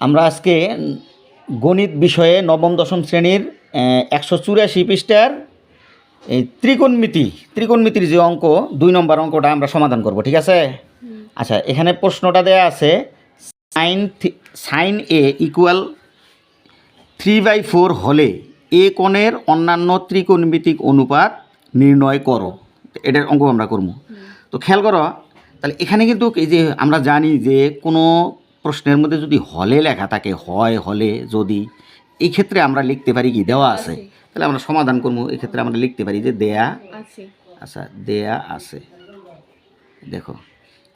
আমরা আজকে গণিত বিষয়ে নবম, দশম শ্রেণির একশো চুরাশি পৃষ্ঠার এই ত্রিকোণমিতি, ত্রিকোণমিতির যে অঙ্ক, দুই নম্বর অঙ্কটা আমরা সমাধান করব, ঠিক আছে? আচ্ছা এখানে প্রশ্নটা দেয়া আছে, sine sine A equal three by four হলে এ কোণের অন্যান্য ত্রিকোণমিতিক অনুপাত নির্ণয় করো, এটার অঙ্ক আমরা করব। তো খেয়াল করো, তাহলে এখানে কিন্তু এই যে আমরা জানি যে কোনো প্রশ্নের মধ্যে যদি হলে লেখা থাকে হয় হলে যদি এই ক্ষেত্রে আমরা লিখতে পারি কি দেওয়া আছে। তাহলে আমরা সমাধান করব এই ক্ষেত্রে আমরা লিখতে পারি যে দেয়া আছে। আচ্ছা দেয়া আছে। দেখো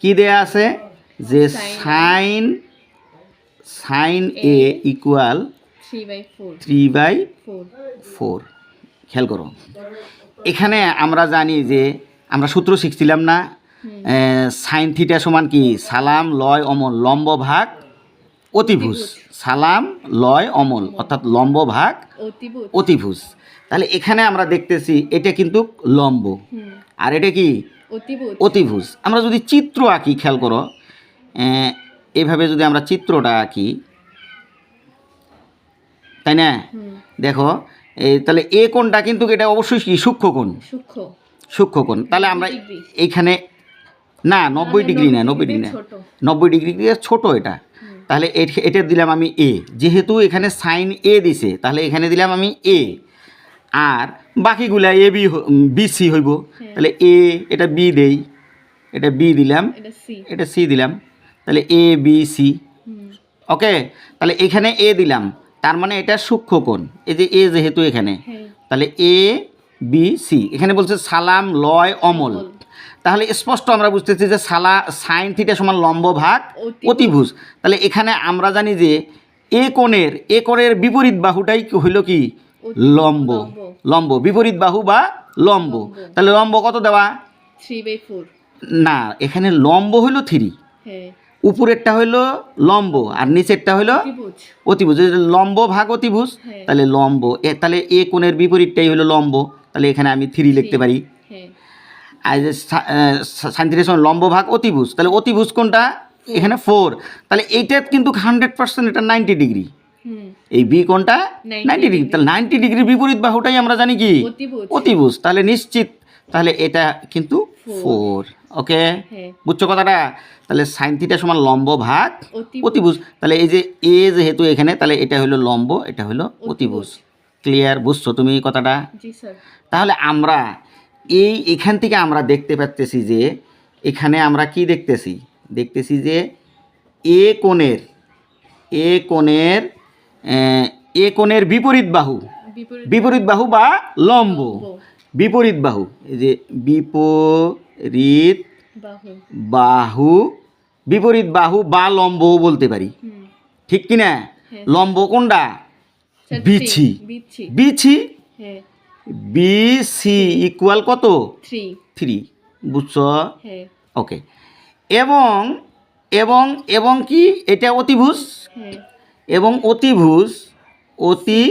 কি দেয়া আছে? যে sine sine A equal three by four. খেয়াল করো। এখানে আমরা জানি যে আমরা সূত্র শিখছিলাম না সাইন থিটা সমান কি? সালাম লয় অমল লম্ব ভাগ অতিভুজ। সালাম লয় অমল অর্থাৎ লম্ব ভাগ অতিভুজ। তাহলে এখানে আমরা দেখতেছি এটা কিন্তু লম্ব। আর এটা কি? অতিভুজ। আমরা যদি চিত্র আঁকি খেয়াল করো এভাবে যদি আমরা চিত্রটা আঁকি তাই না? দেখো এই তাহলে এ কোণটা কিন্তু এটা অবশ্যই কি? সূক্ষ্ম কোণ। সূক্ষ্ম। সূক্ষ্ম কোণ। তাহলে আমরা। এইখানে না নব্বই ডিগ্রি না নব্বই ডিগ্রি না। নব্বই ডিগ্রি ছোট এটা। তাহলে এটা দিলাম আমি এ যেহেতু এখানে সাইন এ দিছে তাহলে এখানে দিলাম আমি এ আর বাকিগুলা এ বি বি সি হইব। তাহলে এ এটা বি দেই। এটা বি দিলাম। এটা সি দিলাম। তাহলে এ বি সি ওকে? তাহলে এখানে এ দিলাম। তার মানে এটা সূক্ষ্ম কোণ। এই যে এ যেহেতু এখানে। হ্যাঁ। তাহলে এ বি সি এখানে বলছে সালাম লয় অমল। তাহলে স্পষ্ট আমরা বুঝতেছি যে সালা সাইন থিটা সমান লম্ব ভাগ অতিভুজ। তাহলে এখানে আমরা জানি যে এ কোণের এ কোণের বিপরীত বাহুটাই হইল কি? লম্ব। লম্ব। বিপরীত বাহু বা লম্ব। তাহলে লম্ব কত দেওয়া? Three by four. না এখানে লম্ব হইল থ্রি। হ্যাঁ। উপরেরটা হইল লম্ব আর নিচেরটা হইল অতিভুজ। লম্ব ভাগ অতিভুজ হ্যাঁ। তাহলে লম্ব। তাহলে এ কোণের বিপরীতটাই হলো লম্ব। তাহলে এখানে আমি থ্রি লিখতে পারি। যে লম্ব ভাগ অতিভুজ তাহলে অতিভুজ কোনটা? এখানে ফোর তাহলে এইটা কিন্তু হান্ড্রেড পার্সেন্ট এটা নাইনটি ডিগ্রি এই বি কোনটা? 90 নাইনটি ডিগ্রি তাহলে নাইনটি ডিগ্রির বিপরীত বাহুটাই আমরা জানি কি? অতিভুজ তাহলে নিশ্চিত। তাহলে এটা কিন্তু ফোর ওকে বুঝছ কথাটা? তাহলে সাইন থিটা সমান লম্ব ভাগ অতিভুজ তাহলে এই যে এ যেহেতু এখানে তাহলে এটা হলো লম্ব এটা হলো অতিভুজ ক্লিয়ার বুঝছ তুমি কথাটা? তাহলে আমরা এই এখান থেকে আমরা দেখতে পাচ্তেছি যে এখানে আমরা কি দেখতেছি? দেখতেছি যে এ কোণের এ কোণের এ কোণের বিপরীত বাহু। বিপরীত বাহু। বা লম্ব। বিপরীত বাহু। এই যে বিপরীত বাহু। বিপরীত বাহু বা লম্বও বলতে পারি। ঠিক কি না হ্যাঁ। লম্ব কোনটা? B C. B C B C equal কত? থ্রি বুঝছ? হ্যাঁ। ওকে এবং এবং এবং কি? এটা অতিভুজ? হ্যাঁ। এবং অতিভুজ অতি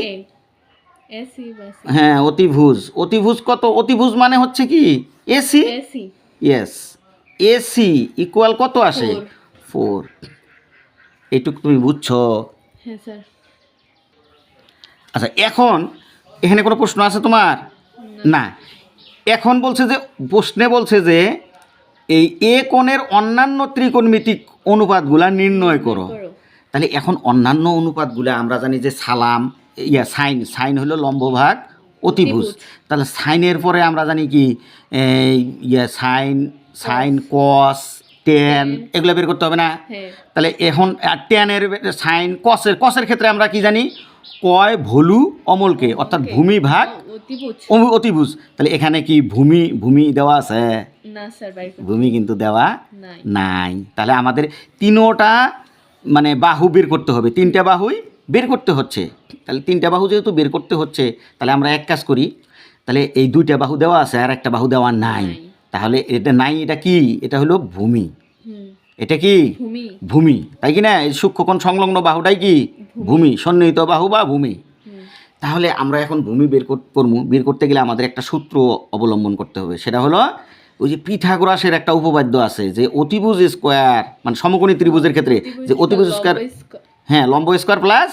হ্যাঁ অতিভুজ। অতিভুজ কত? অতিভুজ মানে হচ্ছে কি? এসি ইয়েস এসি ইকুয়াল কত আসে? ফোর এইটুকু তুমি বুঝছ? হ্যাঁ আচ্ছা এখন এখানে কোনো প্রশ্ন আছে তোমার? না। এখন বলছে যে প্রশ্নে বলছে যে এই এ কোণের অন্যান্য ত্রিকোণমিতিক অনুপাতগুলা নির্ণয় করো। তাহলে এখন অন্যান্য অনুপাতগুলো আমরা জানি যে সালাম ইয়া সাইন সাইন হলো লম্বভাগ অতিভুজ। তাহলে সাইনের পরে আমরা জানি কি yeah sine sine cos tan এগুলো বের করতে হবে না। হ্যাঁ। তাহলে এখন টেনের সাইন কসের কসের ক্ষেত্রে আমরা কি জানি? কয় ভলু অমলকে অর্থাৎ ভূমি ভাগ অতিভুজ। তাহলে এখানে কি ভূমি ভূমি দেওয়া আছে। ভূমি কিন্তু দেওয়া নাই। তাহলে আমাদের তিনোটা মানে বাহু বের করতে হবে। তিনটা বাহুই বের করতে হচ্ছে। তাহলে তিনটা বাহু যেহেতু বের করতে হচ্ছে তাহলে আমরা এক কাজ করি। তাহলে এই দুইটা বাহু দেওয়া আছে আর একটা বাহু দেওয়া নাই। তাহলে এটা নাই এটা কি? এটা হলো ভূমি। এটা কি? ভূমি। ভূমি। তাই কি না? এই সূক্ষ্মকোণ সংলগ্ন বাহুটাই কি? ভূমি। সন্নিহিত বাহু বা ভূমি। তাহলে আমরা এখন ভূমি বের কর- করব বের করতে গেলে আমাদের একটা সূত্র অবলম্বন করতে হবে। সেটা হলো ওই যে পিথাগোরাসের একটা উপপাদ্য আছে যে অতিভুজ স্কোয়ার মানে সমকোণী ত্রিভুজের ক্ষেত্রে যে অতিভুজ স্কোয়ার হ্যাঁ লম্ব স্কোয়ার প্লাস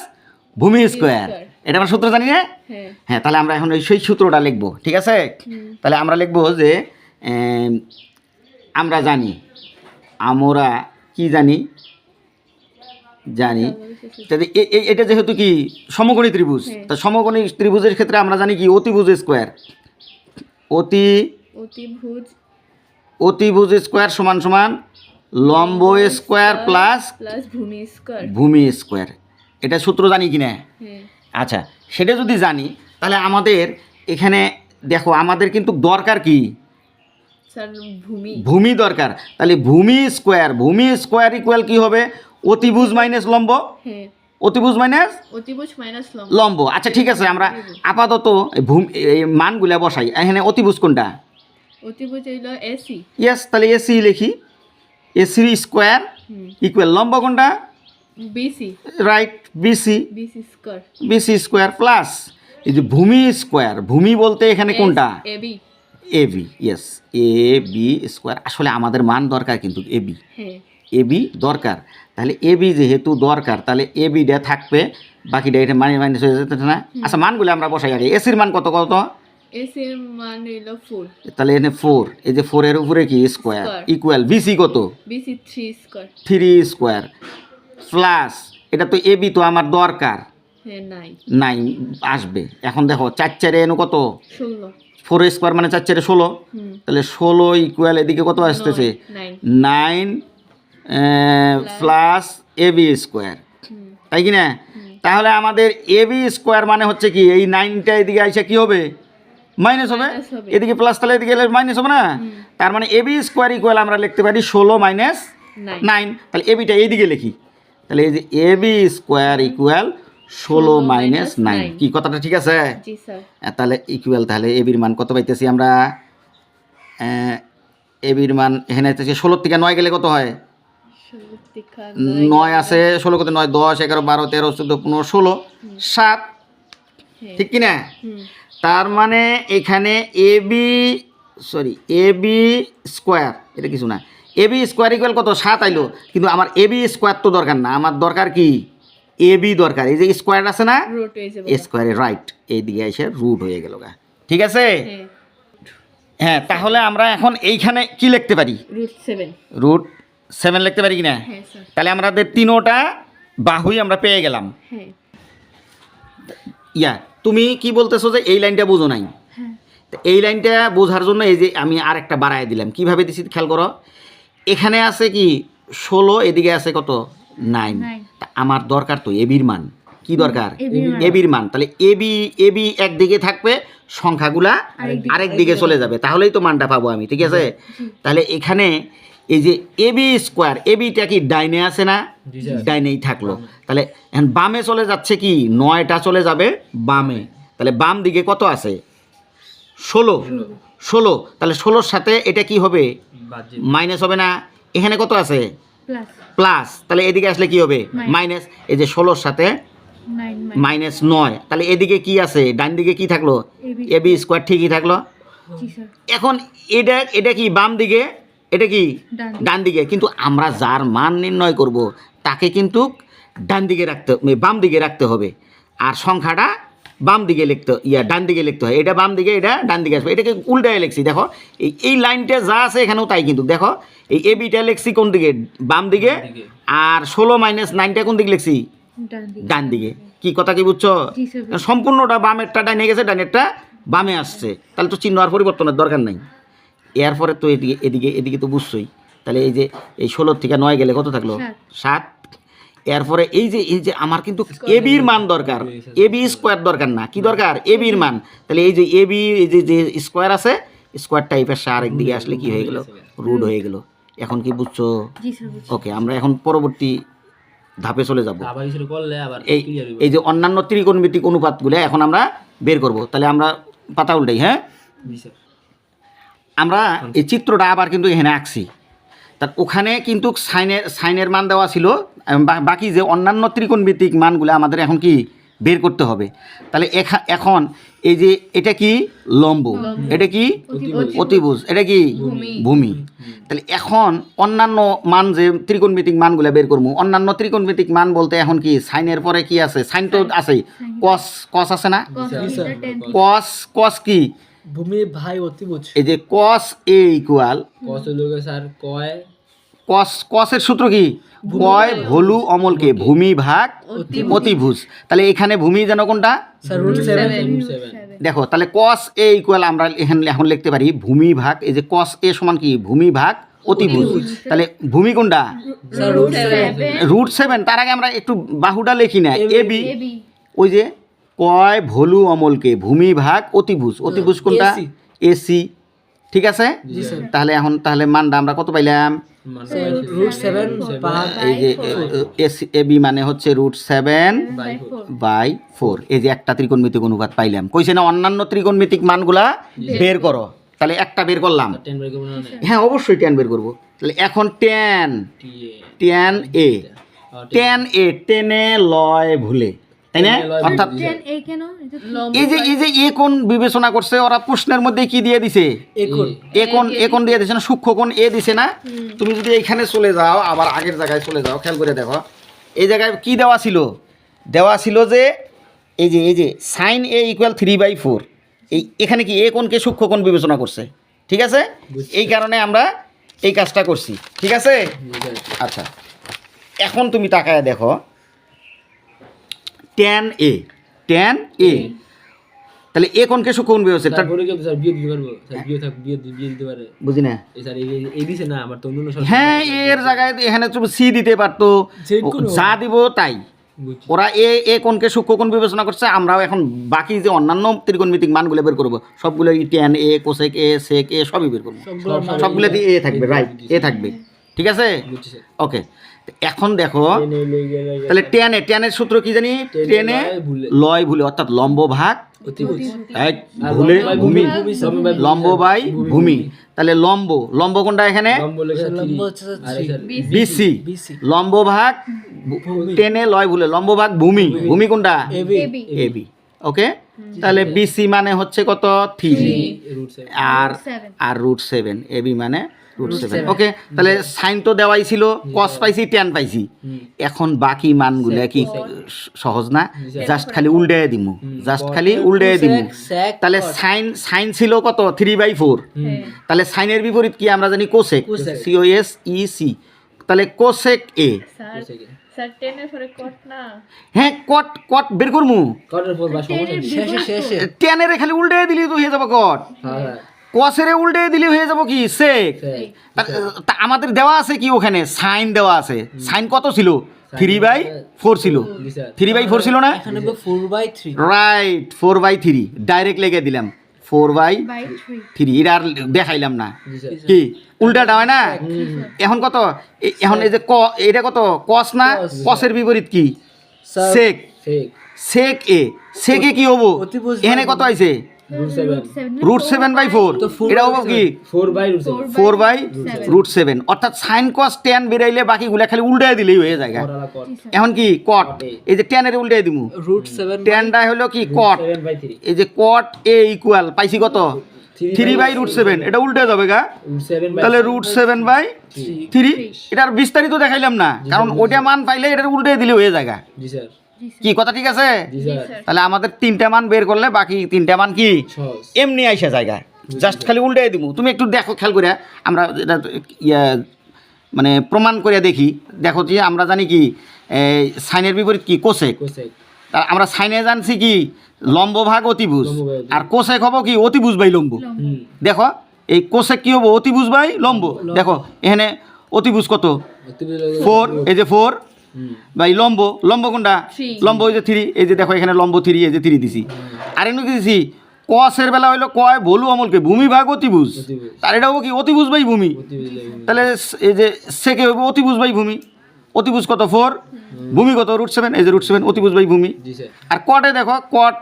ভূমি স্কোয়ার। স্কোয়ার। এটা আমরা সূত্র জানি না? হ্যাঁ। হ্যাঁ তাহলে আমরা এখন ওই সেই সূত্রটা লিখব ঠিক আছে? তাহলে আমরা লিখব যে আমরা জানি আমরা কি জানি? জানি। এ- এটা যেহেতু কি সমকোণী ত্রিভুজ হ্যাঁ। তা সমকোণী ত্রিভুজের ক্ষেত্রে আমরা জানি কি? অতিভুজ স্কোয়ার। অতি অতিভুজ অতিভুজ স্কোয়ার সমান সমান লম্ব স্কোয়ার প্লাস প্লাস ভূমি স্কোয়ার। ভূমি স্কোয়ার। এটা সূত্র জানি কি না হ্যাঁ। আচ্ছা সেটা যদি জানি তাহলে আমাদের এখানে দেখো আমাদের কিন্তু দরকার কি? ভূমি। ভূমি দরকার। তাহলে ভূমি স্কোয়ার ভূমি স্কোয়ার ইকুয়াল কি হবে? অতিভুজ মাইনাস লম্ব? হ্যাঁ। অতিভুজ মাইনাস? অতিভুজ মাইনাস লম্ব। আচ্ছা ঠিক আছে আমরা আপাতত এই ভূমি এই মানগুলা বসাই। এখানে অতিভুজ কোনটা? অতিভুজ হইল এসি ইয়েস তাহলে এসি লিখি। এসি স্কোয়ার ইকুয়াল লম্ব কোনটা? BC right BC BC square BC square plus এই যে ভূমি স্কোয়ার ভূমি বলতে এখানে কোনটা? AB A B yes A B square আসলে আমাদের মান দরকার কিন্তু এ বি হ্যাঁ। দরকার। তাহলে এ বি যেহেতু দরকার তাহলে এ বিটা থাকবে বাকিটা এটা মানে মাইনাস হয়ে যেতে না। আচ্ছা মানগুলো আমরা বসাই আগে। এসির মান কত কত? এসির মান হইল ফোর তাহলে এখানে ফোর এই যে ফোরের উপরে কি? স্কোয়ার. ইকুয়াল বিসি কত? BC three square three square plus এটা তো এ বি তো আমার দরকার। হ্যাঁ নাই নাই আসবে। এখন দেখো চার চারে এনো কত? ষোলো। ফোর স্কোয়ার মানে চার চারে ষোলো। তাহলে ষোলো ইকুয়াল এদিকে কত আসতেছে? Nine plus A B square তাই কি না? তাহলে আমাদের এ বি স্কোয়ার মানে হচ্ছে কি এই নাইনটা এদিকে আইসা কি হবে? মাইনাস হবে। এদিকে প্লাস তাহলে এদিকে মাইনাস হবে না? তার মানে এ বি স্কোয়ার ইকুয়াল আমরা লিখতে পারি ষোলো মাইনাস নাইন তাহলে এ বিটা এইদিকে লিখি। তাহলে এই যে এ বি স্কোয়ার ইকুয়াল ষোলো মাইনাস নাইন। কি কথাটা ঠিক আছে? তাহলে ইকুয়াল তাহলে এবির মান কত পাইতেছি আমরা? এবির মান এখানে ষোলোর থেকে নয় গেলে কত হয়? নয় আছে ষোলো কত? নয় দশ এগারো বারো তেরো চোদ্দ পনেরো ষোলো সাত। হ্যাঁ। ঠিক কি না তার মানে এখানে A B sorry A B square এটা কিছু না। এ বি স্কোয়ার ইকুয়াল কত? সাত আইলো। কিন্তু আমার এ বি স্কোয়ার তো দরকার না। আমার দরকার কি? এ বি দরকার। এই যে স্কোয়ার আছে না? স্কোয়ারে রাইট এইদিকে এসে রুট হয়ে গেল গা। ঠিক আছে? হ্যাঁ। হ্যাঁ তাহলে আমরা এখন এইখানে কি লিখতে পারি? রুট সেভেন রুট সেভেন লিখতে পারি কি না হ্যাঁ তাহলে আমাদের তিনোটা বাহুই আমরা পেয়ে গেলাম। হ্যাঁ। ইয়া তুমি কি বলতেছো যে এই লাইনটা বুঝো নাই? হ্যাঁ। এই লাইনটা বোঝার জন্য এই যে আমি আর একটা বাড়ায় দিলাম। কীভাবে দিছি খেয়াল করো? এখানে আছে কি ষোলো এদিকে আছে কত? নাইন। আমার দরকার তো এবির মান। কি দরকার। এবির মান। তাহলে এবি এবি একদিকে থাকবে সংখ্যাগুলা আরেক দিকে চলে যাবে। তাহলেই তো মানটা পাবো আমি ঠিক আছে? তাহলে এখানে এই যে এবি স্কোয়ার এবিটা কি ডাইনে আছে না? ডাইনেই থাকল। তাহলে এখন বামে চলে যাচ্ছে কি? নয়টা চলে যাবে বামে। তাহলে বাম দিকে কত আছে? ষোলো। ষোলো। তাহলে ষোলোর সাথে এটা কি হবে? মাইনাস হবে না। এখানে কত আছে? প্লাস প্লাস তাহলে এদিকে আসলে কি হবে? মাইনাস এই যে ষোলোর সাথে মাইনাস নয়। তাহলে এদিকে কি আছে? ডান দিকে কি থাকল? এ বি স্কোয়ার ঠিকই থাকল। এখন এটা এটা কি বাম দিকে? এটা কি? ডান দিকে। কিন্তু আমরা যার মান নির্ণয় করব তাকে কিন্তু ডান দিকে রাখতে বাম দিকে রাখতে হবে। আর সংখ্যাটা বাম দিকে লিখতে ইয়া ডান দিকে লিখতে হয়। এটা বাম দিকে এটা ডান দিকে আসবে। এটাকে উল্টায় লিখছি দেখো। এই এই লাইনটা যা আছে এখানেও তাই কিন্তু দেখো। এই এ বিটা লিখছি কোন দিকে? বাম দিকে। আর ষোলো মাইনাস নাইনটা কোন দিকে লিখছি? ডান দিকে। কি কথা কি বুঝছ? সম্পূর্ণটা বামেরটা ডাইনে গেছে ডানেরটা বামে আসছে। তাহলে তো চিহ্ন আর পরিবর্তনের দরকার নাই। এরপরে তো এদিকে এদিকে এদিকে তো বুঝছোই। তাহলে এই যে এই ষোলোর থেকে নয় গেলে কত থাকল? সাত। এরপরে এই যে এই যে আমার কিন্তু এবির মান দরকার। এবি স্কোয়ার দরকার না। কি দরকার? এবির মান। তাহলে এই যে এবি এই যে যে স্কোয়ার আছে স্কোয়ার টাইপের সার একদিকে আসলে কি হয়ে গেল? রুড হয়ে গেল। এখন কি বুঝছ? জি স্যার বুঝছি। ওকে আমরা এখন পরবর্তী ধাপে চলে যাব। আবার কিছু করলে আবার এই এই যে অন্যান্য ত্রিকোণমিতিক অনুপাতগুলো এখন আমরা বের করব। তাহলে আমরা পাতা উল্টাই হ্যাঁ? আমরা এই চিত্রটা আবার কিন্তু এখানে আঁকছি। তার ওখানে কিন্তু সাইনের সাইনের মান দেওয়া ছিল বা- বাকি যে অন্যান্য ত্রিকোণভিত্তিক মানগুলো আমাদের এখন কি বের করতে হবে। তাহলে এখা- এখন এই যে এটা কি লম্ব এটা কি অতিভুজ। এটা কি ভূমি। তাহলে এখন অন্যান্য মান যে ত্রিকোণমিতিক মানগুলো বের করব অন্যান্য ত্রিকোণমিতিক মান বলতে এখন কি সাইনের পরে কি আছে? সাইন তো আছেই। কস কস আছে না? কস কস কি? ভূমি ভাই অতিভুজ। এই যে কস এ ইকুয়াল কত লোক স্যার কয়? কস কসের সূত্র কি? কয় ভলু অমলকে? ভূমি ভাগ অতিভুজ। তাহলে এখানে ভূমি যেন কোনটা? দেখো তাহলে কস এ ইকুয়াল আমরা এখানে এখন লিখতে পারি ভূমি ভাগ এই যে কস এ সমান কি? ভূমি ভাগ অতিভুজ। তাহলে ভূমি কোনটা? স্যার রুট সেভেন তার আগে আমরা একটু বাহুটা লিখি না এ বি ওই যে কয় ভলু অমলকে? ভূমি ভাগ অতিভুজ। অতিভুজ কোনটা? এসি। ঠিক আছে? তাহলে এখন তাহলে মানটা আমরা কত পাইলাম? রুট সেভেন এই যে এসি এ বি মানে হচ্ছে রুট সেভেন বাই ফোর এই যে একটা ত্রিকোণমিতিক অনুপাত পাইলাম। কইছে না অন্যান্য ত্রিকোণমিতিক মানগুলা বের করো। তাহলে একটা বের করলাম। হ্যাঁ অবশ্যই টেন বের করব। তাহলে এখন tan tan A tan A টেনে লয় ভুলে। তাই না? অর্থাৎ কেন? এই যে এই যে এ কোণ বিবেচনা করছে ওরা প্রশ্নের মধ্যে কি দিয়ে দিছে? একন এ কোণ এ কোণ দিয়ে দিছে না? সূক্ষ্ম কোণ এ দিছে না? তুমি যদি এইখানে চলে যাও আবার আগের জায়গায় চলে যাও খেয়াল করে দেখো। এই জায়গায় কি দেওয়া ছিল? দেওয়া ছিল যে এই যে এই যে sine A equal three by four এই এখানে কি এ কোণকে সূক্ষ্ম কোণ বিবেচনা করছে? ঠিক আছে? এই কারণে আমরা এই কাজটা করছি। ঠিক আছে? আচ্ছা। এখন তুমি তাকায় দেখো। টেন এ টেন এ তাহলে এ কোন সূক্ষ্ম কোণ বিবেচনা স্যার বলে কিন্তু স্যার বিয়ে দিতে পারব। স্যার বিয়ে থাক বিয়ে বিয়ে দিতে পারে। বুঝি না। এই স্যার এই- দিছে না আমার তো অন্য হ্যাঁ এর জায়গায় এখানে তুমি সি দিতে পারতো। যা দিব তাই। ওরা এ এ কোণকে সূক্ষ্ম কোণ বিবেচনা করছে আমরাও এখন বাকি যে অন্যান্য ত্রিকোণমিতিক মানগুলো বের করব সবগুলো টেন এ কোসেক এ সেক এ সবই বের করব। সবগুলোর সবগুলো দিয়ে এ থাকবে রাইট এ থাকবে ঠিক আছে? ওকে এখন দেখো তাহলে টেনে টেনের সূত্র কি জানি? টেনে লয় ভুলে। অর্থাৎ লম্ব ভাগ ভুলে লম্ব বাই ভূমি। ভূমি, লম্ব বাই ভূমি তাহলে লম্ব লম্ব কোনটা এখানে? বিসি লম্ব ভাগ টেনে লয় ভুলে লম্ব ভাগ ভূমি। ভূমি। কোনটা? AB okay? তাহলে বিসি মানে হচ্ছে কত? থ্রি। আর আর রুট সেভেন। এবি মানে রুট সেভেন ওকে তাহলে সাইন তো দেওয়াই ছিল কস পাইছি টেন পাইছি। এখন বাকি মানগুলো কি সহজ না? জাস্ট খালি উল্টে দিমু। জাস্ট খালি উল্টে দিমু। তাহলে সাইন সাইন ছিল কত? থ্রি বাই ফোর তাহলে সাইনের বিপরীত কি আমরা জানি? Cosec C O S E C তাহলে কোসেক এ স্যার স্যার টেনের কট হ্যাঁ কট কট বের করমু। কটার পর বা সমস্যা নেই। শেষে শেষে। টেনের খালি উল্টে দিলি তো হয়ে যাব কট কসেরে উল্টে দিলে হয়ে যাব কি? সেক আমাদের দেওয়া আছে কি ওখানে? সাইন দেওয়া আছে। সাইন কত ছিল? থ্রি বাই ফোর ছিল। থ্রি বাই ফোর ছিল না? Right four by three direct লেগে দিলাম। ফোর বাই বাই 3 থ্রি এটা আর দেখাইলাম না। কি? উল্টাটা হয় না? এখন কত? এখন এই যে ক এটা কত? কস না? কসের বিপরীত কি? সেক সেক এ সেকে কি হব? এখানে কত আইছে? রুট সেভেন বাই ফোর এটা by হব কি? ফোর বাই রুট সেভেন অর্থাৎ সাইন কস টেন বেরাইলে বাকিগুলা খালি উল্টাই দিলেই হয়ে যায় এখন কি? কট এই যে টেনের উল্টাই দিমু। রুট সেভেন টেনটা হলো কি? কট এই যে কট এ ইকুয়াল পাইছি কত? থ্রি বাই রুট সেভেন এটা উল্টে যাবে গা। তাহলে রুট সেভেন বাই থ্রি এটার বিস্তারিত দেখাইলাম না। কারণ ওটা মান পাইলে এটার উল্টে দিলে হয়ে যায় গা। জি স্যার। কি কথা ঠিক আছে? তাহলে আমাদের তিনটা মান বের করলে বাকি তিনটা মান কি? এমনি আইসা জায়গা। জাস্ট খালি উল্টে দিব। তুমি একটু দেখো খেয়াল করে আমরা এটা ইয়া মানে প্রমাণ করে দেখি। দেখো যে আমরা জানি কি এই সাইনের বিপরীত কি? কোসেক। আমরা সাইনে জানছি কি লম্ব ভাগ অতিভুজ। আর কোসেক হব কি? অতিভুজ বাই লম্ব। দেখো এই কোসেক কি হব? অতিভুজ বাই লম্ব। দেখো এখানে অতিভুজ কত? ফোর এই যে ফোর। হুম। এই লম্ব লম্ব কোনটা. লম্ব ওই যে থ্রি এই যে দেখো এখানে লম্ব থ্রি এই যে থ্রি দিছি। আর এমনি কি দিছি কসের বেলা হইল কয়? বলু অমলকে ভূমি ভাগ অতিভুজ। অতিভুজ। তার এটা হব কি? অতিভুজ ভাই ভূমি। তাহলে এই যে সেকে হইব অতিভুজ ভাই ভূমি। অতিভুজ কত ফোর? ভূমি কত? রুট সেভেন এই যে রুট সেভেন অতিভুজ বাই ভূমি। আর কটে দেখো কট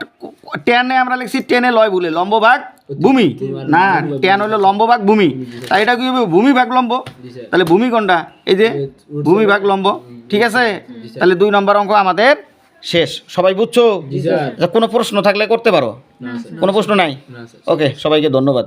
টেনে আমরা লিখছি টেনে লয় বলে লম্ব ভাগ ভূমি। না টেন হলো লম্ব ভাগ ভূমি। তাই এটা কি হবে? ভূমি ভাগ লম্ব। তাহলে ভূমি কোনটা? এই যে ভূমি ভাগ লম্ব। ঠিক আছে? তাহলে দুই নম্বর অঙ্ক আমাদের শেষ। সবাই বুঝছ? কোনো প্রশ্ন থাকলে করতে পারো। কোনো প্রশ্ন নাই? ওকে সবাইকে ধন্যবাদ।